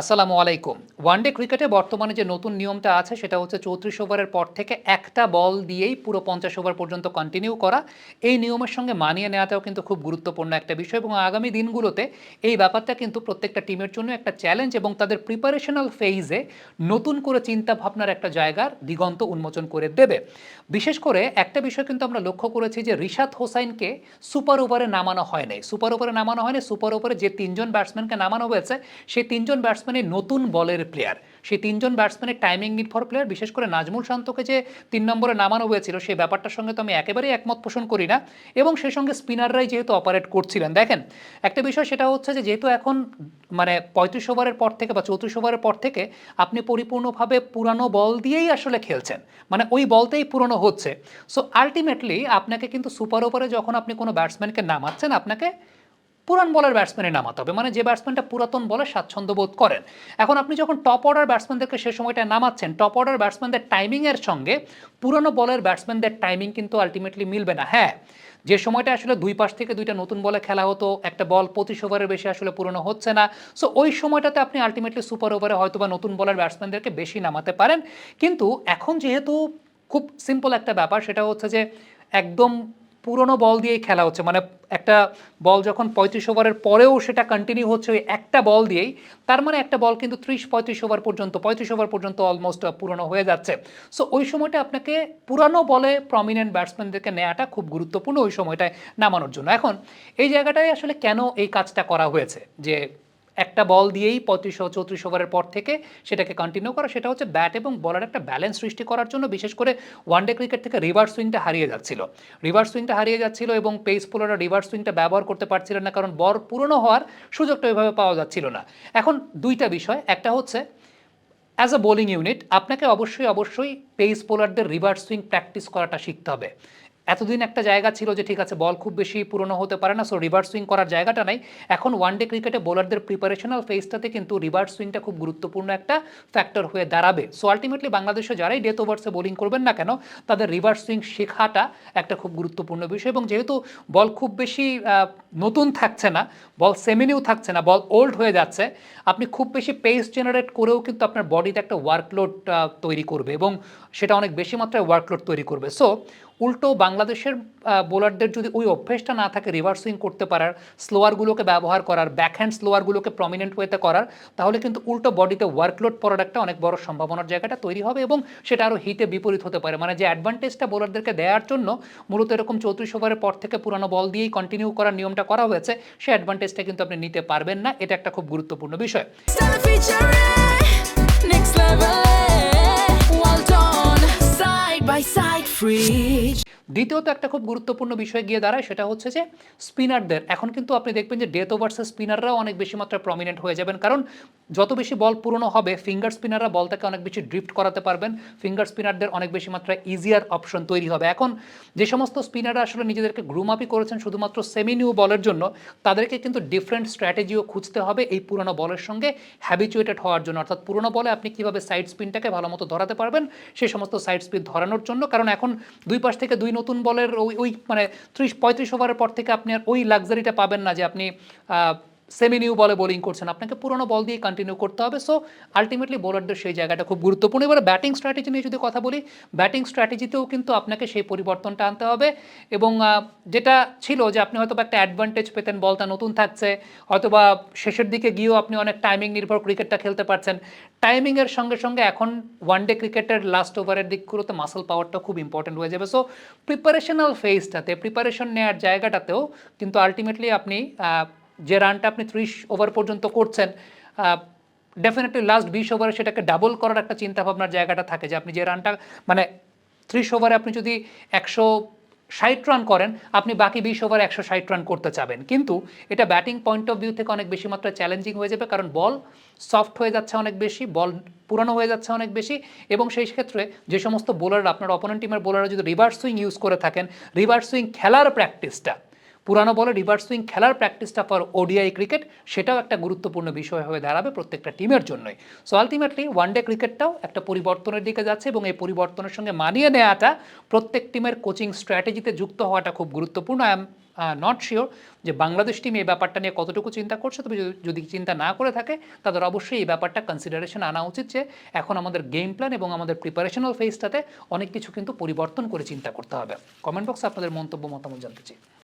আসসালামু আলাইকুম। ওয়ানডে ক্রিকেটে বর্তমানে যে নতুন নিয়মটা আছে, সেটা হচ্ছে চৌত্রিশ ওভারের পর থেকে একটা বল দিয়েই পুরো পঞ্চাশ ওভার পর্যন্ত কন্টিনিউ করা। এই নিয়মের সঙ্গে মানিয়ে নেওয়াটাও কিন্তু খুব গুরুত্বপূর্ণ একটা বিষয় এবং আগামী দিনগুলোতে এই ব্যাপারটা কিন্তু প্রত্যেকটা টিমের জন্য একটা চ্যালেঞ্জ এবং তাদের প্রিপারেশনাল ফেইজে নতুন করে চিন্তা ভাবনার একটা জায়গার দিগন্ত উন্মোচন করে দেবে। বিশেষ করে একটা বিষয় কিন্তু আমরা লক্ষ্য করেছি যে রিশাদ হোসাইনকে সুপার ওভারে নামানো হয় নাই সুপার ওভারে নামানো হয়নি সুপার ওভারে যে তিনজন ব্যাটসম্যানকে নামানো হয়েছে, সেই তিনজন ব্যাটসম্যানই নতুন বলের প্লেয়ার সেই তিনজন ব্যাটসম্যানের টাইমিং নির্ভর প্লেয়ার বিশেষ করে নাজমুল শান্তকে যে তিন নম্বরে নামানো হয়েছিল, সেই ব্যাপারটার সঙ্গে তো আমি একেবারেই একমত পোষণ করি না। এবং সেই সঙ্গে স্পিনাররাই যেহেতু অপারেট করছিলেন, দেখেন, একটা বিষয় সেটা হচ্ছে যে যেহেতু এখন মানে পঁয়ত্রিশ ওভারের পর থেকে বা চৌত্রিশ ওভারের পর থেকে আপনি পরিপূর্ণভাবে পুরানো বল দিয়েই আসলে খেলছেন। মানে ওই বলতেই পুরনো হচ্ছে। সো আলটিমেটলি আপনাকে কিন্তু সুপার ওভারে যখন আপনি কোনো ব্যাটসম্যানকে নামাচ্ছেন, আপনাকে পুরান বলের ব্যাটসম্যানে নামাতে হবে মানে যে ব্যাটসম্যানটা পুরাতন বলে স্বাচ্ছন্দ্য বোধ করেন। এখন আপনি যখন টপ অর্ডার ব্যাটসম্যানদেরকে সে সময়টা নামাচ্ছেন টপ অর্ডার ব্যাটসম্যানদের টাইমিংয়ের সঙ্গে পুরানো বলের ব্যাটসম্যানদের টাইমিং কিন্তু আলটিমেটলি মিলবে না। হ্যাঁ যে সময়টা আসলে দুই পাশ থেকে দুইটা নতুন বলে খেলা হতো, একটা বল পঁচিশ ওভারের বেশি আসলে পুরনো হচ্ছে না। সো ওই সময়টাতে আপনি আলটিমেটলি সুপার ওভারে হয়তো বা নতুন বলের ব্যাটসম্যানদেরকে বেশি নামাতে পারেন। কিন্তু এখন যেহেতু খুব সিম্পল একটা ব্যাপার, সেটা হচ্ছে যে একদম পুরনো বল দিয়েই খেলা হচ্ছে। মানে একটা বল যখন পঁয়ত্রিশ ওভারের পরেও সেটা কন্টিনিউ হচ্ছে ওই একটা বল দিয়েই, তার মানে একটা বল কিন্তু ত্রিশ, পঁয়ত্রিশ ওভার পর্যন্ত, পঁয়ত্রিশ ওভার পর্যন্ত অলমোস্ট পুরনো হয়ে যাচ্ছে। সো ওই সময়টা আপনাকে পুরানো বলে প্রমিনেন্ট ব্যাটসম্যানদেরকে নেওয়াটা খুব গুরুত্বপূর্ণ ওই সময়টায় নামানোর জন্য। এখন, এই জায়গাটায় আসলে কেন এই কাজটা করা হয়েছে? যে একটা বল দিয়েই পঁয়ত্রিশ চৌত্রিশ ওভারের পর থেকে সেটাকে কন্টিনিউ করা। সেটা হচ্ছে ব্যাট এবং বলার একটা ব্যালেন্স সৃষ্টি করার জন্য বিশেষ করে ওয়ানডে ক্রিকেট থেকে রিভার্স সুইংটা হারিয়ে যাচ্ছিল। রিভার্স সুইংটা হারিয়ে যাচ্ছিল এবং পেস পোলাররা রিভার্স সুইংটা ব্যবহার করতে পারছিলেন না কারণ বল পুরনো হওয়ার সুযোগটা ওইভাবে পাওয়া যাচ্ছিল না। এখন দুইটা বিষয়, একটা হচ্ছে অ্যাজ আ বোলিং ইউনিট আপনাকে অবশ্যই অবশ্যই পেস বোলারদের রিভার্স সুইং প্র্যাকটিস করাটা শিখতে হবে। এতদিন একটা জায়গা ছিল যে ঠিক আছে, বল খুব বেশি পুরনো হতে পারে না সো রিভার্স সুইং করার জায়গাটা নাই। এখন ওয়ান ডে ক্রিকেটে বোলারদের প্রিপারেশনাল ফেজটাতে কিন্তু রিভার্স সুইংটা খুব গুরুত্বপূর্ণ একটা ফ্যাক্টর হয়ে দাঁড়াবে। সো আলটিমেটলি বাংলাদেশে যারাই ডেথ ওভার্সে বোলিং করবেন না কেন, তাদের রিভার্স সুইং শেখাটা একটা খুব গুরুত্বপূর্ণ বিষয় এবং যেহেতু বল খুব বেশি নতুন থাকছে না, বল সেমিনিউ থাকছে না, বল ওল্ড হয়ে যাচ্ছে, আপনি খুব বেশি পেস জেনারেট করেও কিন্তু আপনার বডিতে একটা ওয়ার্কলোড তৈরি করবে এবং সেটা অনেক বেশি মাত্রায় ওয়ার্কলোড তৈরি করবে। সো উল্টো বাংলাদেশের বোলারদের যদি ওই অভ্যেসটা না থাকে রিভার্স সুইং করতে পারার স্লোয়ারগুলোকে ব্যবহার করার ব্যাকহ্যান্ড স্লোয়ারগুলোকে প্রমিনেন্ট ওয়েতে করার, তাহলে কিন্তু উল্টো বডিতে ওয়ার্কলোড পড়ার একটা অনেক বড় সম্ভাবনার জায়গাটা তৈরি হবে এবং সেটা আরও হিতে বিপরীত হতে পারে। মানে যে অ্যাডভান্টেজটা বোলারদেরকে দেওয়ার জন্য মূলত এরকম চৌত্রিশ ওভারের পর থেকে পুরানো বল দিয়েই কন্টিনিউ করার নিয়মটা করা হয়েছে সেই অ্যাডভান্টেজটা কিন্তু আপনি নিতে পারবেন না। এটা একটা খুব গুরুত্বপূর্ণ বিষয়। By side, free. দ্বিতীয়ত একটা খুব গুরুত্বপূর্ণ বিষয় গিয়ে দাঁড়ায়, সেটা হচ্ছে যে স্পিনারদের, এখন কিন্তু আপনি দেখবেন যে ডেথ ওভার্সের স্পিনাররাও অনেক বেশি মাত্রায় প্রমিনেন্ট হয়ে যাবেন। কারণ যত বেশি বল পুরনো হবে ফিঙ্গার স্পিনাররা বলটাকে অনেক বেশি ড্রিফট করাতে পারবেন ফিঙ্গার স্পিনারদের অনেক বেশি মাত্রায় ইজিয়ার অপশন তৈরি হবে। এখন যে সমস্ত স্পিনাররা আসলে নিজেদেরকে গ্রুম আপই করেছেন শুধুমাত্র সেমি নিউ বলের জন্য, তাদেরকে কিন্তু ডিফারেন্ট স্ট্র্যাটেজিও খুঁজতে হবে এই পুরনো বলের সঙ্গে হ্যাবিচুয়েটেড হওয়ার জন্য। অর্থাৎ পুরনো বলে আপনি কীভাবে সাইড স্পিনটাকে ভালো মতো ধরাতে পারবেন সেই সমস্ত সাইড স্পিন ধরানোর জন্য। কারণ এখন দুই পাশ থেকে দুই নতুন বলের ওই ওই মানে ত্রিশ, পঁয়ত্রিশ ওভারের পর থেকে আপনি আর ওই লাক্সারিটা পাবেন না যে আপনি সেমি নিউ বলে বোলিং করছেন। আপনাকে পুরনো বল দিয়ে কন্টিনিউ করতে হবে। সো আলটিমেটলি বোলারদের সেই জায়গাটা খুব গুরুত্বপূর্ণ। এবার ব্যাটিং স্ট্র্যাটেজি নিয়ে যদি কথা বলি ব্যাটিং স্ট্র্যাটেজিতেও কিন্তু আপনাকে সেই পরিবর্তনটা আনতে হবে। এবং যেটা ছিল যে আপনি হয়তো একটা অ্যাডভান্টেজ পেতেন বলটা নতুন থাকছে হয়তো বা শেষের দিকে গিয়েও আপনি অনেক টাইমিং নির্ভর ক্রিকেটটা খেলতে পারছেন। টাইমিংয়ের সঙ্গে সঙ্গে এখন ওয়ান ডে ক্রিকেটের লাস্ট ওভারের দিকগুলোতে মাসেল পাওয়ারটা খুব ইম্পর্টেন্ট হয়ে যাবে। সো প্রিপারেশনাল ফেজটাতে প্রিপারেশন নেওয়ার জায়গাটাতেও কিন্তু আলটিমেটলি আপনি যে রানটা আপনি ত্রিশ ওভার পর্যন্ত করছেন ডেফিনেটলি লাস্ট বিশ ওভারে সেটাকে ডাবল করার একটা চিন্তাভাবনার জায়গাটা থাকে যে আপনি যে রানটা মানে ত্রিশ ওভারে আপনি যদি একশো ষাট রান করেন, আপনি বাকি বিশ ওভার একশো ষাট রান করতে চাবেন। কিন্তু এটা ব্যাটিং পয়েন্ট অফ ভিউ থেকে অনেক বেশি মাত্রায় চ্যালেঞ্জিং হয়ে যাবে, কারণ বল সফট হয়ে যাচ্ছে অনেক বেশি বল পুরানো হয়ে যাচ্ছে অনেক বেশি, এবং সেই ক্ষেত্রে যে সমস্ত বোলার আপনার অপোনেন্ট টিমের বোলাররা যদি রিভার্স সুইং ইউজ করে থাকেন রিভার্স সুইং খেলার প্র্যাকটিসটা পুরানো বলে রিভার্স সুইং খেলার প্র্যাকটিসটা ফর ওডিআই ক্রিকেট, সেটাও একটা গুরুত্বপূর্ণ বিষয় হয়ে দাঁড়াবে প্রত্যেকটা টিমের জন্যই। সো আলটিমেটলি ওয়ানডে ক্রিকেটটাও একটা পরিবর্তনের দিকে যাচ্ছে এবং এই পরিবর্তনের সঙ্গে মানিয়ে নেওয়াটা প্রত্যেক টিমের কোচিং স্ট্র্যাটেজিতে যুক্ত হওয়াটা খুব গুরুত্বপূর্ণ। আই এম নট শিওর যে বাংলাদেশ টিম এই ব্যাপারটা নিয়ে কতটুকু চিন্তা করছে, তবে যদি- চিন্তা না করে থাকে, তাদের অবশ্যই এই ব্যাপারটা কনসিডারেশন আনা উচিত যে এখন আমাদের গেম প্ল্যান এবং আমাদের প্রিপারেশনাল ফেজটাতে অনেক কিছু কিন্তু পরিবর্তন করে চিন্তা করতে হবে। কমেন্ট বক্সে আপনাদের মন্তব্য, মতামত জানতে চাই।